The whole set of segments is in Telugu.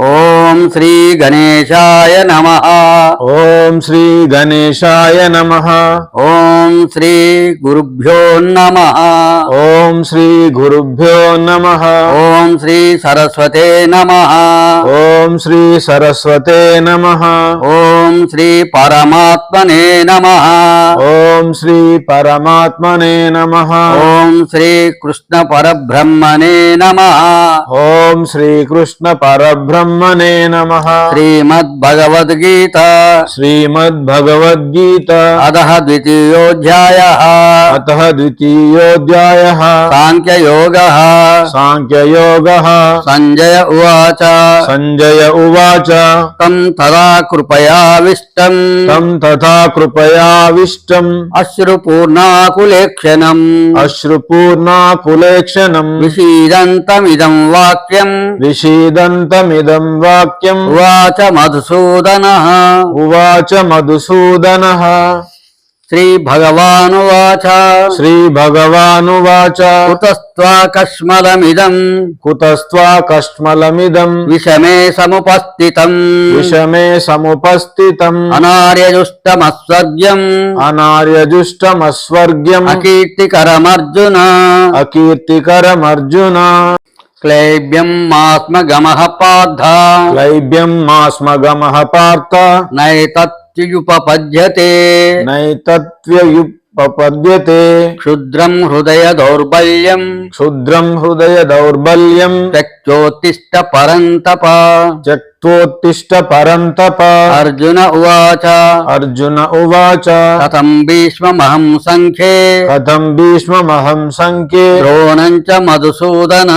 ఓం శ్రీ గణేశాయ నమ ఓం శ్రీ గణేశాయ నమ ఓం श्री गुरुभ्यो नमः। ओम श्री सरस्वते नमः। ओम श्री सरस्वते नमः। ओम श्री परमात्मने नमः। ओम श्री परमात्मने नमः। ओम श्री कृष्ण परब्रह्मणे नमः। ओम श्री कृष्ण परब्रह्मणे नमः। श्रीमद् भगवद गीता श्रीमद् भगवद गीता अतः द्वितीयोऽध्यायः। अतः द्वितीयोऽध्यायः। సాంఖ్యయోగ సాంఖ్యయోగ సంజయ ఉవాచ సంజయ ఉవాచ తం తదా కృపయావిష్టం తం తథా కృపయావిష్టం అశ్రుపూర్ణాకులేక్షణం అశ్రుపూర్ణాకులేక్షణం విషీదంతమిదం వాక్యం విషీదంతమిదం వాక్యం ఉవాచ మధుసూదన ఉవాచ మధుసూదన శ్రీభగవానువాచ శ్రీభగవానువాచ కుతస్త్వాకష్మలమిదం కుతస్త్వా కష్మలమిదం విషమే సముపస్థితం విషమే సముపస్థితం అనార్యజుష్టమస్వర్గ్యం అనార్యజుష్టమస్వర్గ్యం అకీర్తికరమర్జున అకీర్తికరమర్జున క్లైబ్యం మాస్మగమః పార్థ క్లైబ్యం మాస్మగమః పార్థ నైతత్వ్యయుప్ నైతత్వ్యయుపపద్యతే క్షుద్రం హృదయ దౌర్బల్యం. క్షుద్రం హృదయ దౌర్బల్యం. త్యక్తోత్తిష్ట పరంతప. త్యక్తోత్తిష్ట పరంతప. అర్జున ఉవాచ. అర్జున ఉవాచ. కథం భీష్మమహం సంఖ్యే. కథం భీష్మమహం సంఖ్యే. ద్రోణం చ మధుసూదన.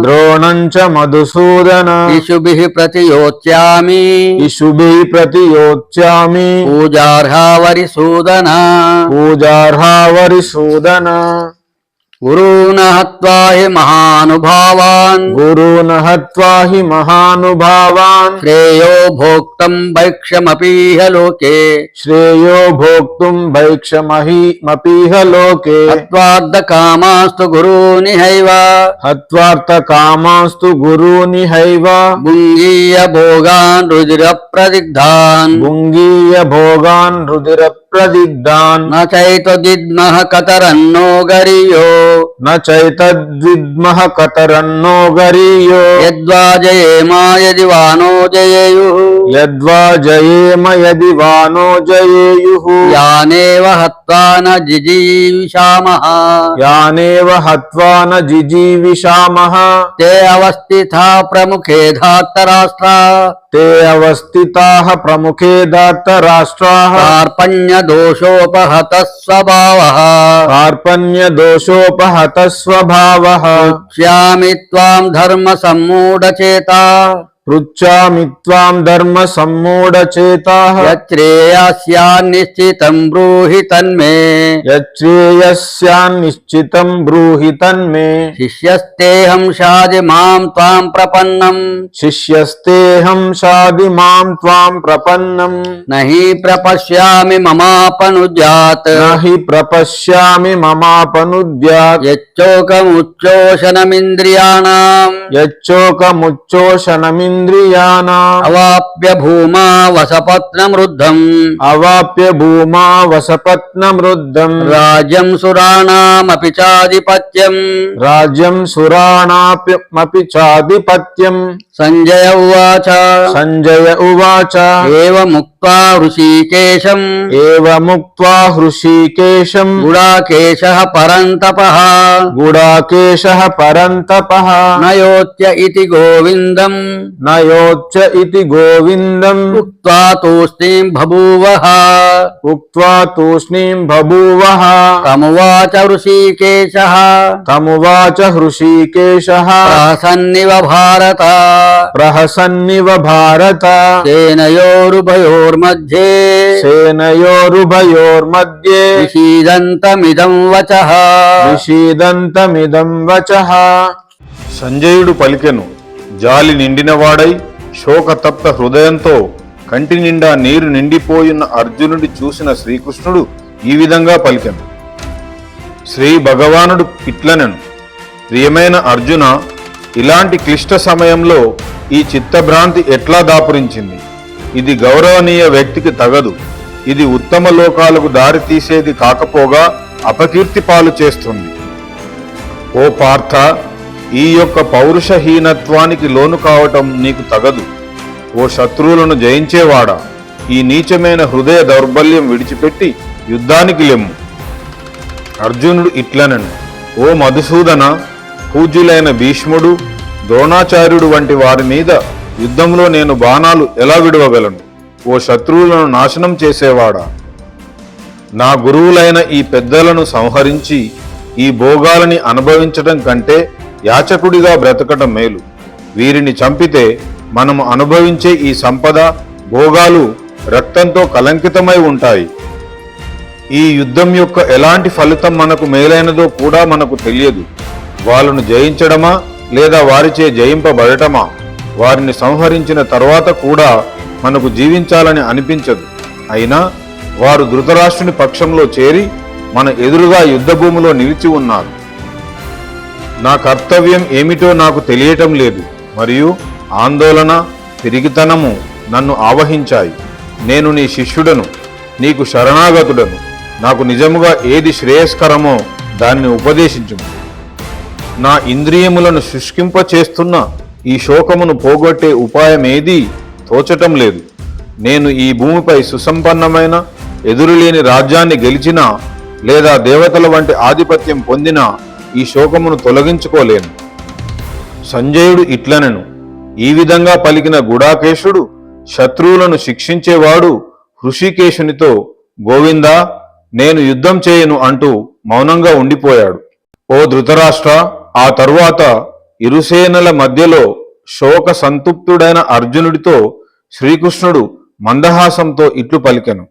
ద్రోణం చ మధుసూదన. శిశుభిః ప్రతియోచ్యామి. ఇషుభిः ప్రతియోచ్యామి. పూజార్హావరిసూదన పూజార్హావరిసూదన గురూణ హత్వా హి మహానుభావాన్ గురూన్ హత్వా హి మహానుభావాన్ శ్రేయో భోక్తం భైక్షమపీహ లోకే శ్రేయో భోక్తుం భైక్షమహీమపీహ లోకే హత్వార్థ కామాస్తు గురూనిహైవ హత్వార్థ కామాస్తు గురూని హైవ భుంగీయ భోగాన్ రుధిర ప్రదిగ్ధాన్ భుంగీయ ಪ್ರದಿಗ್ಧಾನ್ ನ ಚೈತದಿದ್ಮಃ ಕತರನ್ನೋ ಗರಿಯೋ ನ ಚೈತದ್ವಿದ್ಮಃ ಕತರನ್ನೋ ಗರಿಯೋ ಯದ್ವಾ ಜಯೇಮ ಯದಿ ವಾನೋ ಜಯೇಯು ಯದ್ವಾ ಜಯೇಮ ಯದಿ ವಾನೋ ಜಯೇಯು ಯಾನೇವ ಹತ್ವಾ ನ ಜಿಜೀವಿಷಾಮಃ ಯಾನೇವ ಹತ್ವಾ ನ ಜಿಜೀವಿಷಾಮಃ ತೇ ಅವಸ್ಥಿತಾ ಪ್ರಮುಖೇ ಧಾತ್ತರಾಷ್ಟ್ರ ते अवस्थिता प्रमुखे दत्तराष्ट्राः। कार्पण्यदोषोपहतः स्वभावः कार्पण्यदोषोपहतः स्वभावः धर्म त्वाम् धर्मसम्मूढचेता। पृच्छामि त्वाम् धर्मसम्मूढचेताः यच्छ्रेयस्यान्निश्चितम् ब्रूहि तन्मे। यच्छ्रेयस्यान्निश्चितम् ब्रूहि तन्मे। शिष्यस्तेऽहं शाधि माम् त्वाम् प्रपन्नम्। शिष्यस्तेऽहं शाधि माम् त्वाम् प्रपन्नम्। न हि प्रपश्यामि न हि प्रपश्यामि ममापनुद्यात्। यच्चोकमुच्चोषणमिन्द्रियाणाम् यच्चोकमुच्चोषणमिन्द्रियाणाम् సర్వేంద్రియానా అవాప్య భూమా వసపత్నమృద్ధం అవాప్య భూమా వసపత్నమృద్ధం రాజ్యం సురాణమపి చాధిపత్యం. రాజ్యం సురాణాప్యమపి చాధిపత్యం. సంజయ ఉవాచ. సంజయ ఉవాచ. ఏవ ముక్త एवमुक्त्वा ऋषिकेशम् एवमुक्त्वा हृषीकेशम्। गुडाकेशः परन्तपः। गुडाकेशः परन्तपः। न योत्य इति गोविन्दम्। न योच्च इति गोविन्दम्। उक्त्वा तूष्णीम् बभूवः उक्त्वा तूष्णीम् बभूवः तमुवाच ऋषिकेशः तमुवाच हृषीकेशः। प्रहसन्निव भारत। प्रहसन्निव भारत। सेनयोरुभयोर्मध्ये सेनयोरुभयोर्मध्ये విషీదంతమిదం వచః విషీదంతమిదం వచః సంజయుడు పలికెను జాలి నిండినవాడై శోకతప్త హృదయంతో కంటి నిండా నీరు నిండిపోయిన అర్జునుడి చూసిన శ్రీకృష్ణుడు ఈ విధంగా పలికెను శ్రీ భగవానుడు ఇట్లనెను ప్రియమైన అర్జున ఇలాంటి క్లిష్ట సమయంలో ఈ చిత్తభ్రాంతి ఎట్లా దాపురించింది ఇది గౌరవనీయ వ్యక్తికి తగదు. ఇది ఉత్తమ లోకాలకు దారి తీసేది కాకపోగా అపకీర్తి పాలు చేస్తుంది. ఓ పార్థ ఈ యొక్క పౌరుషహీనత్వానికి లోను కావటం నీకు తగదు. ఓ శత్రువులను జయించేవాడా? ఈ నీచమైన హృదయ దౌర్బల్యం విడిచిపెట్టి యుద్ధానికి లెమ్ము. అర్జునుడు ఇట్లనను. ఓ మధుసూదన పూజ్యులైన భీష్ముడు ద్రోణాచార్యుడు వంటి వారి మీద యుద్ధంలో నేను బాణాలు ఎలా విడవగలను? ఓ శత్రువులను నాశనం చేసేవాడా? నా గురువులైన ఈ పెద్దలను సంహరించి ఈ భోగాలని అనుభవించటం కంటే యాచకుడిగా బ్రతకటం మేలు. వీరిని చంపితే మనము అనుభవించే ఈ సంపద భోగాలు రక్తంతో కలంకితమై ఉంటాయి. ఈ యుద్ధం యొక్క ఎలాంటి ఫలితం మనకు మేలైనదో కూడా మనకు తెలియదు. వాళ్ళను జయించడమా లేదా వారిచే జయింపబడటమా? వారిని సంహరించిన తర్వాత కూడా మనకు జీవించాలని అనిపించదు. అయినా వారు ధృతరాష్ట్రుని పక్షంలో చేరి మన ఎదురుగా యుద్ధభూమిలో నిలిచి ఉన్నారు. నా కర్తవ్యం ఏమిటో నాకు తెలియటం లేదు మరియు ఆందోళన పిరిగితనము నన్ను ఆవహించాయి. నేను నీ శిష్యుడను నీకు శరణాగతుడను నాకు నిజముగా ఏది శ్రేయస్కరమో దాన్ని ఉపదేశించుము. నా ఇంద్రియములను శుష్కింప చేస్తున్న ఈ శోకమును పోగొట్టే ఉపాయమేదీ తోచటం లేదు. నేను ఈ భూమిపై సుసంపన్నమైన ఎదురులేని రాజ్యాన్ని గెలిచినా లేదా దేవతల వంటి ఆధిపత్యం పొందినా ఈ శోకమును తొలగించుకోలేను. సంజయుడు ఇట్లనెను. ఈ విధంగా పలికిన గుడాకేశుడు శత్రువులను శిక్షించేవాడు హృషికేశునితో గోవిందా నేను యుద్ధం చేయను అంటూ మౌనంగా ఉండిపోయాడు. ఓ ధృతరాష్ట్ర ఆ తరువాత ఇరుసేనల మధ్యలో శోక సంతుప్తుడైన అర్జునుడితో శ్రీకృష్ణుడు మందహాసంతో ఇట్లు పలికెను.